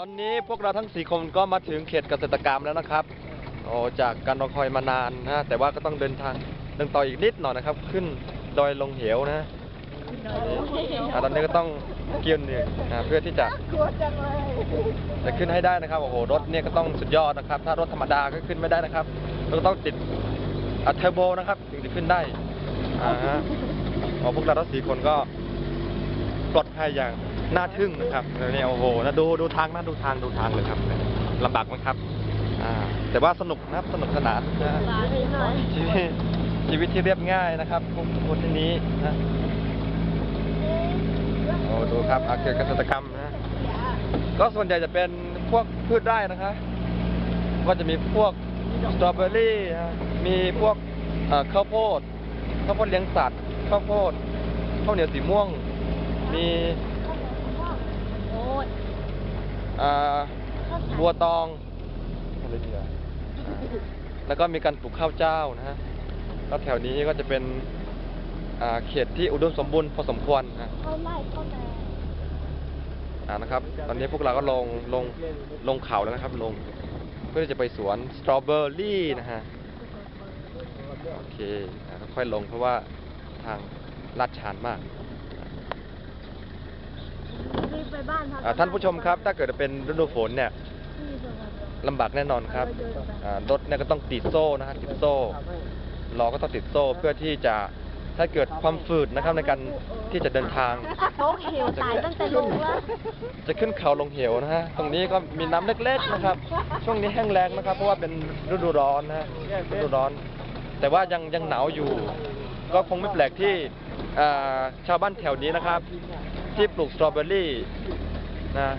ตอนนี้พวกเราทั้งสี่คนก็มาถึงเขตเกษตรกรรมแล้วนะครับโอ้จากการรอคอยมานานนะแต่ว่าก็ต้องเดินทางเดินต่ออีกนิดหน่อยนะครับ ขึ้นดอยลงเหวนะอ่าตอนนี้ก็ต้องเกี่ยวหนึ่งนะเพื่อที่จะกลัวจังเลยจะขึ้นให้ได้นะครับโอ้โหรถเนี่ยก็ต้องสุดยอดนะครับ ถ้ารถธรรมดาก็ขึ้นไม่ได้นะครับเราก็ต้องติดอัเทอร์โบนะครับถึงจะขึ้นได้อ่าฮะอ๋อพวกเราทั้งสี่คนก็ปลอดภัยอย่าง น่าทึ่งนะครับเนี่ยโอ้โหนะดูดูทางนะดูทางดูทางเลยครับลำบากไหมครับอ่าแต่ว่าสนุกนะครับสนุกสนานนะชีวิตชีวิตที่เรียบง่ายนะครับพวกคนที่นี้นะโอ้ดูครับอาเขตเกษตรกรรมนะก็ส่วนใหญ่จะเป็นพวกพืชไร่นะคะ ก็จะมีพวกสตรอเบอรี่นะมีพวกข้าวโพดข้าวโพดเลี้ยงสัตว์ข้าวโพดข้าวเหนียวสีม่วง มี โอ้ยอ่าบัวตองอะไรเนี่ยอ่าแล้วก็มีการปลูกข้าวเจ้านะฮะแล้วแถวนี้ก็จะเป็นอ่าเขตที่อุดมสมบูรณ์พอสมควรนะเข้าไล่เข้าแดงอ่านะครับ ตอนนี้พวกเราก็ลงลงลงเขาแล้วนะครับ ลงเพื่อที่จะไปสวนสตรอเบอรี่นะฮะ โอเคอ่าค่อยๆลงเพราะว่าทางลาดชันมาก รีบไปบ้าน อ่าท่านผู้ชมครับ ถ้าเกิดเป็นฤดูฝนเนี่ยที่สวนลำบากแน่นอนครับอ่ารถเนี่ยก็ต้องติดโซ่นะฮะติดโซ่ล้อก็ต้องติดโซ่เพื่อที่จะถ้าเกิดความฝืดนะครับในการที่จะเดินทาง โต๊ะเขียวตายตั้งแต่ลงแล้วจะขึ้นเขาลงเหวนะฮะ ตรงนี้ก็มีน้ำเล็กๆนะครับ ช่วงนี้แห้งแล้งนะครับ เพราะว่าเป็นฤดูร้อนนะฮะฤดูร้อน แต่ว่ายังยังหนาวอยู่ ก็คงไม่แปลกที่อ่าชาวบ้านแถวนี้นะครับ ที่ปลูกสตรอเบอรี่นะ